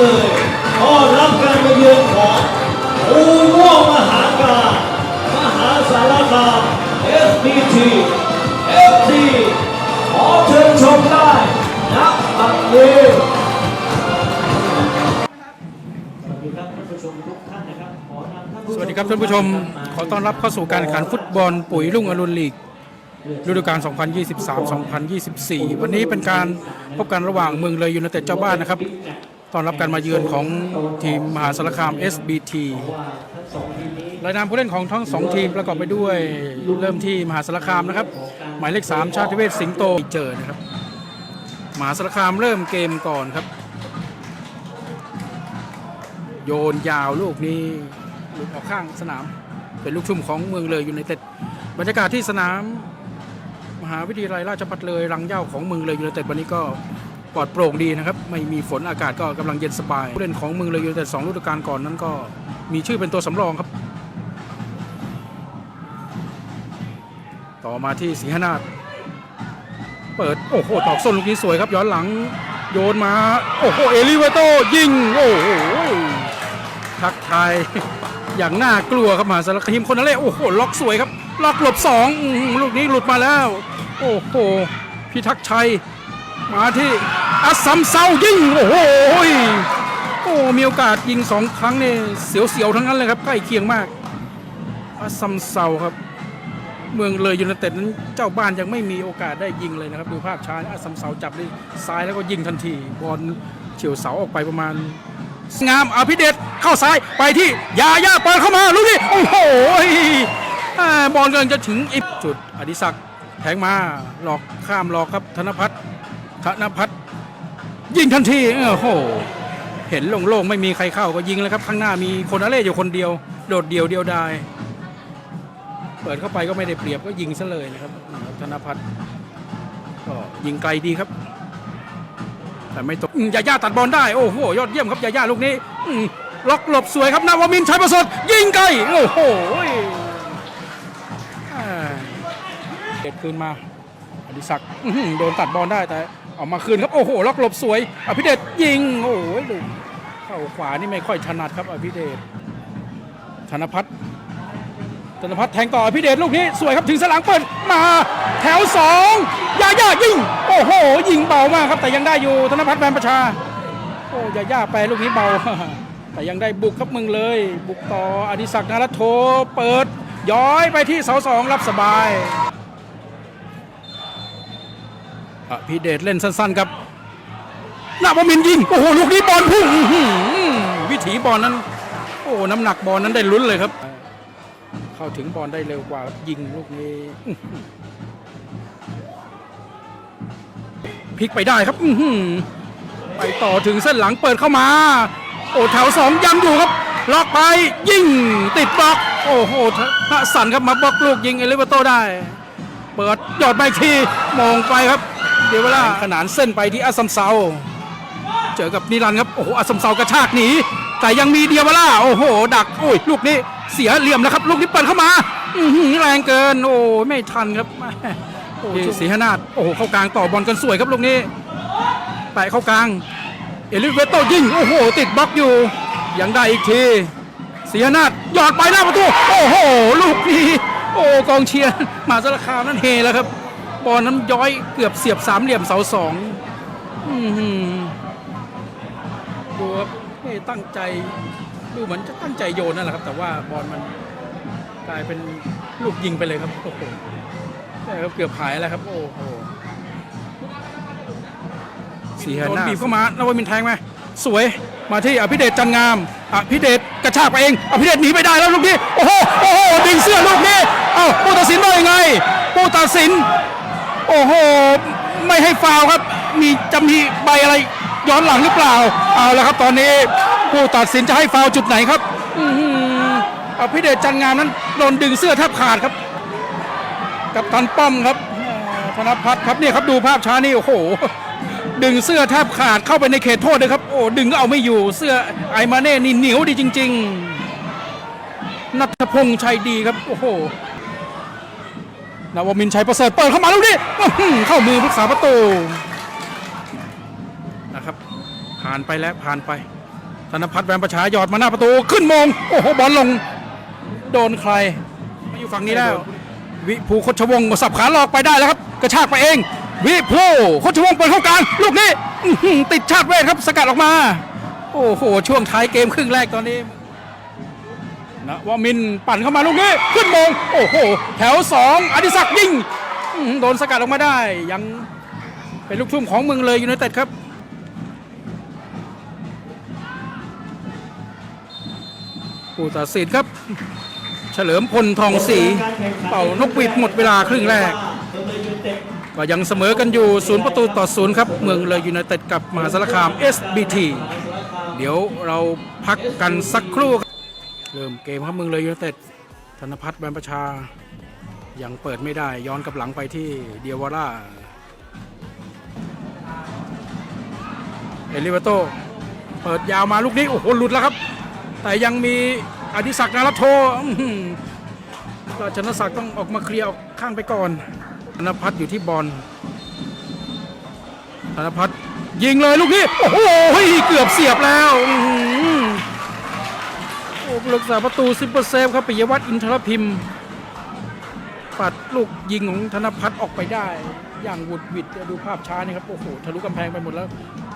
เลยต้อนรับการมาเยือนของอูม่วงมหาการมหาสารคาม SBT FT ขอเชิญชมได้นักบัตรเร็วสวัสดีครับท่านผู้ชมทุกท่านนะครับขอนำท่านผู้ชมสวัสดีครับท่านผู้ชม ขอต้อนรับเข้าสู่การแข่งขันฟุตบอลปุ๋ยรุ่งอรุณลีกฤดูกาล 2023-2024 วันนี้เป็นการพบกันระหว่างเมืองเลยยูไนเต็ดเจ้าบ้านนะครับ ต้อนรับการมาเยือนของทีมมหาสารคาม SBT รายนามผู้เล่นของทั้งสองทีมประกอบไปด้วยเริ่มที่มหาสารคามนะครับ หมายเลข 3 ชาติเวชสิงโตเจอนะครับ มหาสารคามเริ่มเกมก่อนครับ โยนยาวลูกนี้หลุดออกข้างสนาม เป็นลูกชุ่มของเมืองเลยอยูไนเต็ดบรรยากาศที่สนาม มหาวิทยาลัยราชภัฏเลยรังเย้าของเมืองเลยอยูไนเต็ดวันนี้ก็ ปลอดโปร่งดีนะครับ ไม่มีฝนอากาศก็กำลังเย็นสบาย ผู้เล่นของเมืองเลยยูไนเต็ดสองฤดูกาลก่อนนั้นก็มีชื่อเป็นตัวสำรองครับ ต่อมาที่สีหนาฏเปิด โอ้โห ตอกส้นลูกนี้สวยครับ ย้อนหลังโยนมา โอ้โห เอลิเวโตยิง โอ้โห ทักทาย อย่างน่ากลัวครับมหาสารคามคนนั้นเลยโอ้โห ล็อกสวยครับ ล็อกหลบสองลูกนี้หลุดมาแล้ว โอ้โห พิทักษ์ชัย มาที่อัสสัมเซายิงโอ้โหโอ้มีโอกาสยิงสองครั้งเนี่ยเสียวๆทั้งนั้นเลยครับใกล้เคียงมากอัสสัมเซาครับ เมืองเลยยูไนเต็ดนั้นเจ้าบ้านยังไม่มีโอกาสได้ยิงเลยนะครับ ดูภาพช้าอัสสัมเซาจับด้ซ้ายแล้วก็ยิงทันทีบอลเฉียวเสาออกไปประมาณงามอภิเดชเข้าซ้ายไปที่ยาย่าเปิดเข้ามาลูกนี้โอ้โหอ่าบอลกำลังจะถึงอีกจุดอดิศักดิ์แทงมาหลอกข้ามหลอกครับธนพัฒน์ ธนพัฒน์ยิงทันทีโอ้โหเห็นโล่งๆไม่มีใครเข้าก็ยิงแล้วครับ ข้างหน้ามีคนอาเล่อยู่คนเดียว โดดเดียวเดียวดายเปิดเข้าไปก็ไม่ได้เปรียบก็ยิงซะเลยนะครับธนพัฒน์ก็ยิงไกลดีครับ แต่ไม่ตกยาย่าตัดบอลได้โอ้โหยอดเยี่ยมครับยาย่าลูกนี้ล็อกหลบสวยครับนาวามินชัยประสริฐยิงไกลโอ้โหเก็บคืนมาอดิศักดิ์โดนตัดบอลได้แต่ เอามาคืนครับโอ้โหล็อกหลบสวยอภิเดชยิงโอ้โหลูกเข้าขวานี่ไม่ค่อยถนัดครับอภิเดชธนพัฒน์ธนพัฒน์แทงต่ออภิเดชลูกนี้สวยครับถึงสนามเปิดมาแถวสองยาย่ายิงโอ้โหยิงเบามากครับแต่ยังได้อยู่ธนพัฒน์แบนประชาโอ้ยาย่าไปลูกนี้เบา แต่ยังได้บุกครับมึงเลย บุกต่ออดิศักดิ์นารัตโทเปิดย้อยไปที่เสาสองรับสบาย อภิเดชเล่นสั้นๆครับหน้าวมินยิง โอ้โห ลูกนี้บอลพุ่งวิถีบอลนั้น โอ้น้ำหนักบอลนั้นได้ลุ้นเลยครับ เข้าถึงบอลได้เร็วกว่ายิงลูกนี้พลิกไปได้ครับไปต่อถึงเส้นหลังเปิดเข้ามา โอ้แถวสองยังอยู่ครับ ล็อกไปยิงติดบล็อก โอ้โหพระสันครับมาบล็อกลูกยิงเอลิเวโตได้ เปิดยอดไปทีมองไปครับ เดี๋ยวเวลาขนานเส้นไปที่อัสซัมเซาเจอกับนิรันดร์ครับโอ้โหอัสซัมเซากระชากหนีแต่ยังมีเดียวเวล่าโอ้โห ดักโอ้ยลูกนี้เสียเหลี่ยมแล้วครับ ลูกนี้เปิดเข้ามาอื้อหือแรงเกิน โอ้ยไม่ทันครับแม่โอ้โหสีหนาฏโอ้โหเข้ากลางต่อบอลกันสวยครับลูกนี้แปะเข้ากลาง เอลิเวโตยิงโอ้โห ติดบล็อกอยู่ ยังได้อีกทีเสียนาดหยอดไปหน้าประตูโอ้โห ลูกนี้โอ้กองเชียร์มหาสารคามนั้นเฮแล้วครับ บอลนั้นย้อยเกือบเสียบสามเหลี่ยมเสาสองอื้อหือดูครับไม่ตั้งใจดูเหมือนจะตั้งใจโยนนั่นแหละครับ แต่ว่าบอลมันกลายเป็นลูกยิงไปเลยครับโอ้โหใช่ครับเกือบหายแล้วครับ โอ้โหสีหน้าบีบเข้ามานวมินทร์แทงไหมสวยมาที่อภิเดชจันงามอภิเดชกระชากไปเองอภิเดชหนีไม่ได้แล้วลูกนี้โอ้โหโอ้โหดึงเสื้อลูกนี้เอ้าผู้ตัดสินว่ายังไงผู้ ตัดสิน โอ้โห ไม่ให้ฟาวครับ มีจะมีใบอะไรย้อนหลังหรือเปล่า เอาละครับตอนนี้ผู้ตัดสินจะให้ฟาวจุดไหนครับอือหืออภิเดชจันงามนั้นโดนดึงเสื้อแทบขาดครับ กับทันป้อมครับธนพัฒน์ครับเนี่ยครับดูภาพช้านี่โอ้โห ดึงเสื้อแทบขาดเข้าไปในเขตโทษเลยครับ โอ้ดึงเอาไม่อยู่เสื้อไอมาเน่นี่เหนียวดีจริง ๆนัทพงษ์ชัยดีครับ โอ้โห นวมินชัยประเสริฐเปิดเข้ามาลูกนี้เข้ามือผู้สาประตูนะครับ ผ่านไปแล้วผ่านไป ธนพัฒน์แวมประชาหยอดมาหน้าประตูขึ้นมง โอ้โหบอลลง โดนใครมาอยู่ฝั่งนี้แล้ว วิภูคชวงศ์สับขาหลอกไปได้แล้วครับ กระชากไปเอง วิภูคชวงศ์เปิดเข้ากลางลูกนี้ติดชาติเวทครับสกัดออกมา โอ้โหช่วงท้ายเกมครึ่งแรกตอนนี้ นะวามินปั่นเข้ามาลูกนี้ขึ้นมงโอ้โห แถวสองอดิศักดิ์ยิงโดนสกัดออกมาได้ ยังเป็นลูกทุ่มของเมืองเลยยูไนเต็ดครับผู้ตัดสินครับ เฉลิมพลทองศรีเป่านกหวีดหมดเวลาครึ่งแรก ก็ยังเสมอกันอยู่ศูนย์ประตูต่อศูนย์ครับ เมืองเลยยูไนเต็ดกับมหาสารคาม SBT เดี๋ยวเราพักกันสักครู่ เริ่มเกมครับเมืองเลยยูไนเต็ดธนพัฒน์แบนประชา ยังเปิดไม่ได้ย้อนกลับหลังไปที่เดียวาร่าเอลิเวโตเปิดยาวมาลูกนี้ โอ้โห หลุดแล้วครับ แต่ยังมีอดิศักดิ์นารัตโทราชนศักดิ์ต้องออกมาเคลียร์ออกข้างไปก่อนธนพัฒน์อยู่ที่บอลธนพัฒน์ยิงเลยลูกนี้ โอ้โหเกือบเสียบแล้ว รักษาประตูซิปเปอร์เซฟครับปิยวัฒน์อินทรพิมพ์ ปัดลูกยิงของธนพัฒน์ออกไปได้ อย่างหวุดหวิดเดี๋ยวดูภาพช้านี่ครับโอ้โหทะลุกำแพงไปหมดแล้ว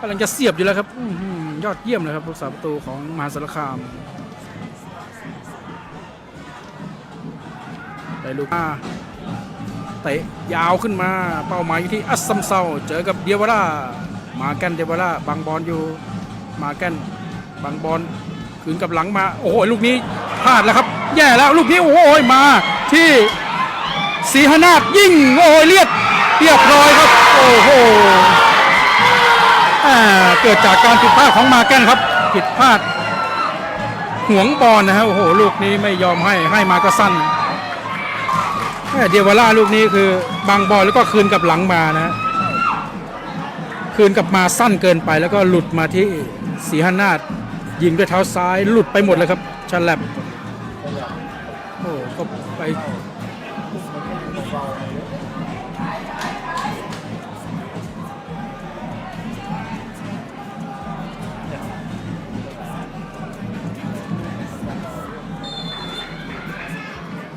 กำลังจะเสียบอยู่แล้วครับอยอดเยี่ยมเลยครับผู้รักษาประตูของมหาสารคามได้ลูกมาเตะยาวขึ้นมาเป้าหมายอยู่ที่อัสซัมเซาเจอกับเดียวาร่ามาแกนเดียวาร่าบังบอลอยู่มาแกนบังบอล คืนกับหลังมา โอ้โหลูกนี้พลาดแล้วครับ แย่แล้วลูกนี้โอ้โหมาที่สีหนาฏยิ่งโอ้ยเลียดเรียบร้อยครับ โอ้โหเกิดจากการผิดพลาดของมาแกนครับผิดพลาดห่วงบอลนะฮะโอ้โห ลูกนี้ไม่ยอมให้ให้มาก็สั้นเดียววาล่าลูกนี้คือบางบอลแล้วก็คืนกับหลังมานะคืนกับมาสั้นเกินไปแล้วก็หลุดมาที่สีหนาฏ ยิงด้วยเท้าซ้ายหลุดไปหมดเลยครับชันแลบโอ้ก็ไป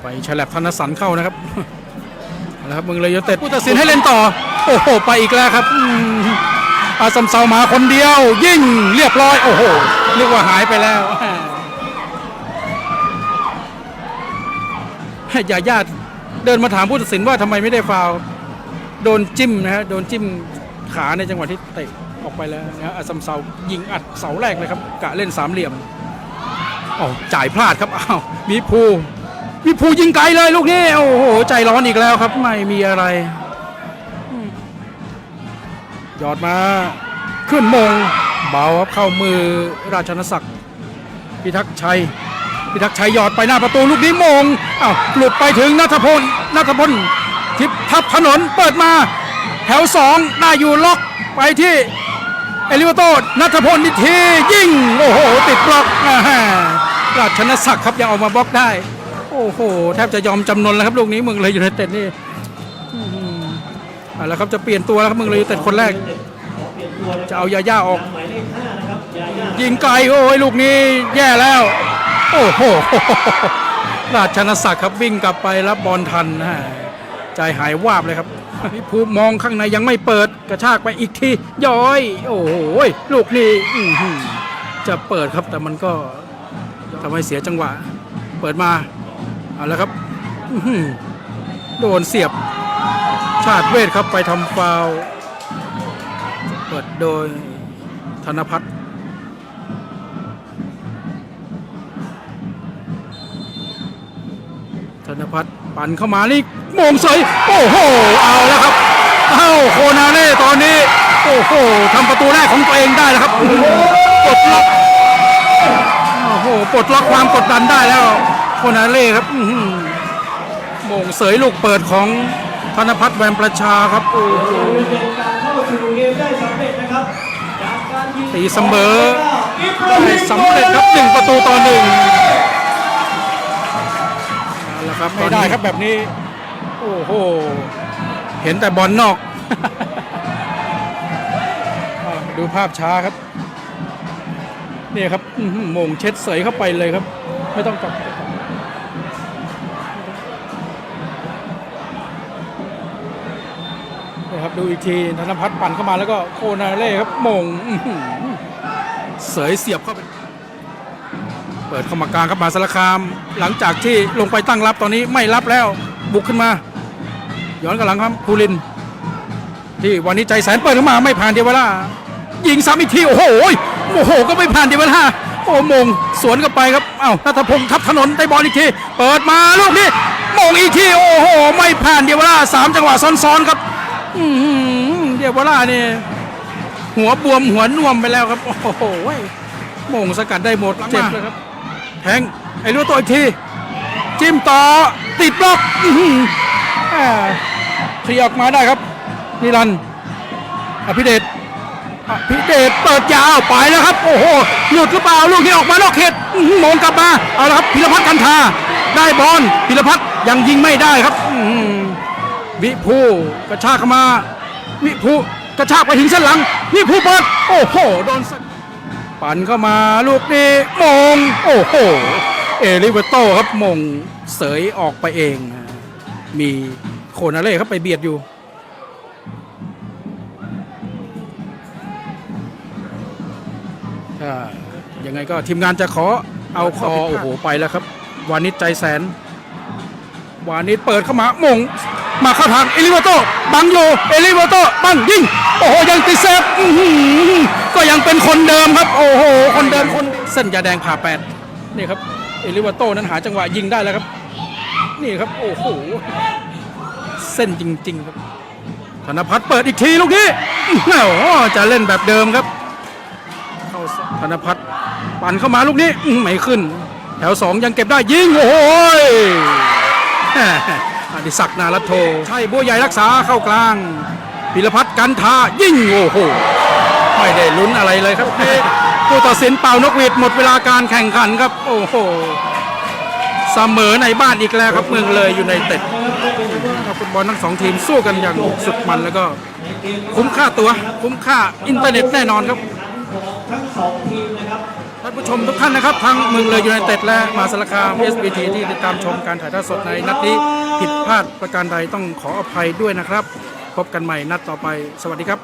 ไปฉลับธนสันเข้านะครับเอาละครับมึงเลยยเต็ดผู้ตัดสินให้เล่นต่อ โอ้โห ไปอีกแล้วครับอาซัมเซามาคนเดียว ยิ่งเรียบร้อย โอ้โห เรียกว่าหายไปแล้วให้ยาญาติเดินมาถามผู้ตัดสินว่าทำไมไม่ได้ฟาวโดนจิ้มนะฮะโดนจิ้มขาในจังหวะที่เตะออกไปแล้วนะฮะอาซัมเซายิงอัดเสาแรกเลยครับกะเล่นสามเหลี่ยมอ๋อจ่ายพลาดครับอ้าวมีภูวิภูยิงไกลเลยลูกนี้โอ้โหใจร้อนอีกแล้วครับ ไม่มีอะไรยอดมา ขึ้นมง เบาครับเข้ามือราชนศักดิ์พิทักษ์ชัยพิทักษ์ชัยหยอดไปหน้าประตูลูกนี้มงอ้าวหลุดไปถึงนัทพลนัทพลทิพทับถนนเปิดมาแถวสองได้อยู่ล็อกไปที่เอลิเวโตนัทพลนิทียิงโอ้โหติดบล็อกราชนศักดิ์ครับยังออกมาบล็อกได้ โอ้โหแทบจะยอมจำนนแล้วครับลูกนี้เมืองเลยอยูไนเต็ดนี่อื้อหือเอาละครับจะเปลี่ยนตัวแล้วครับเมืองเลยอยูไนเต็ดคนแรก จะเอายาย่าออกหมายเลขห้านะครับยาย่ายิงไกลโอ้ยลูกนี้แย่แล้ว โอ้โหราชนศักดิ์ครับวิ่งกลับไปรับบอลทันนะฮะใจหายวาบเลยครับพิภูมิมองข้างในยังไม่เปิดกระชากไปอีกทีย้อย โอ้โหลูกนี้อื้อหือจะเปิดครับแต่มันก็ทำให้เสียจังหวะ เปิดมาเอาละครับอื้อหือโดนเสียบชาติเวทครับไปทำฟาวล์เปิดโดยธนพัฒน์ธนพัฒน์ปั่นเข้ามานี่มงเสยโอ้โห เอาแล้วครับ เอ้าโคนาเล่ตอนนี้ โอ้โหทำประตูแรกของตัวเองได้แล้วครับปลดล็อกโอ้โหปลดล็อกความกดดันได้แล้ว โคนาเล่ครับมงเสยลูกเปิดของ ธนพัฒน์แวมประชาครับโอ้โหเป็นการเข้าชูเกมได้สำเร็จนะครับจากการยิงตีเสมออิบราได้สำเร็จครับหนึ่งประตูต่อหนึ่งเอาละครับไม่ได้ครับแบบนี้ โอ้โห เห็นแต่บอลนอก ดูภาพช้าครับนี่ครับมงเช็ดเสยเข้าไปเลยครับ ไม่ต้องจับ ดูอีกทีธนพัฒน์ปั่นเข้ามาแล้วก็โคนาเล่ครับมงเสยเสียบเข้าไปเปิดเข้ามากลางครับมาสารคาม หลังจากที่ลงไปตั้งรับตอนนี้ไม่รับแล้วบุกขึ้นมา ย้อนกับหลังครับภูริน ที่วันนี้ใจแสนเปิดเข้ามาไม่ผ่านเดวเวลายิงซ้ำอีกทีโอ้โหโอ้โห ก็ไม่ผ่านเดวเวลาโอ้มงสวนเข้าไปครับเอ้านัทพงศ์ทับถนนได้บอลอีกที เปิดมาลูกนี้มงอีกทีโอ้โห ไม่ผ่านเดวเวลาสามจังหวะซ้อนๆครับ เดียวเวลานี่หัวบวมหัวน่วมไปแล้วครับ โอ้โหโมงสกัดได้หมดเจ็บเลยครับแทงไอ้รู้ตัวอีกที จิ้มต่อติดบล็อกอื้อหืออ่าเคลียร์ออกมาได้ครับนิรันดร์อภิเดชอภิเดชเปิดยาวไปแล้วครับ โอ้โหหลุดหรือเปล่าลูกนี้ออกมานอกเขตอื้อหือโมงกลับมาเอาละครับพิรพัฒน์กันทาได้บอลพิรพัฒน์ยังยิงไม่ได้ครับอื้อหือ วิภูกระชากเข้ามา วิภูกระชากไปถึงเส้นหลัง วิภูเปิดโอ้โหโดนสักปั่นเข้ามาลูกนี้มงโอ้โหเอลิเวโต้ครับมงเสยออกไปเอง มีโคนาเล่ครับไปเบียดอยู่ถ้ายังไงก็ทีมงานจะขอเอาคอโอ้โหไปแล้วครับ วานิชใจแสน วานิชเปิดเข้ามามง มาเข้าทางเอลิเวโต้บังโยเอลิเวโต้บังยิงโอ้โหยังติดเซฟก็ยังเป็นคนเดิมครับ โอ้โห คนเดิมคนเส้นยาแดงผ่าแปดนี่ครับเอลิเวโต้นั้นหาจังหวะยิงได้แล้วครับ นี่ครับโอ้โหเส้นจริง ๆ ครับธนพัฒน์เปิดอีกทีลูกนี้โอ้โหจะเล่นแบบเดิมครับเข้าธนพัฒน์ปั่นเข้ามาลูกนี้ไม่ขึ้น แถวสองยังเก็บได้ยิงโอ้โหย อดิศักดิ์นารัตโทใช่บัวใหญ่รักษาเข้ากลางพิรพัฒน์กันทายิ่งโอ้โหไม่ได้ลุ้นอะไรเลยครับผู้ตัดสินเป่านกหวีดหมดเวลาการแข่งขันครับ โอ้โหเสมอในบ้านอีกแล้วครับเมืองเลยอยู่ในเต็ดฟุตบอลทั้งสองทีมสู้กันอย่างสุดมันแล้วก็ คุ้มค่าตัว คุ้มค่าอินเทอร์เน็ตแน่นอนครับทั้งสองทีม ท่านผู้ชมทุกท่านนะครับทั้งเมืองเลยยูไนเต็ดและมาสารคาม SBT ที่ติดตามชมการถ่ายทอดสดในนัดนี้ผิดพลาดประการใดต้องขออภัยด้วยนะครับ พบกันใหม่นัดต่อไป สวัสดีครับ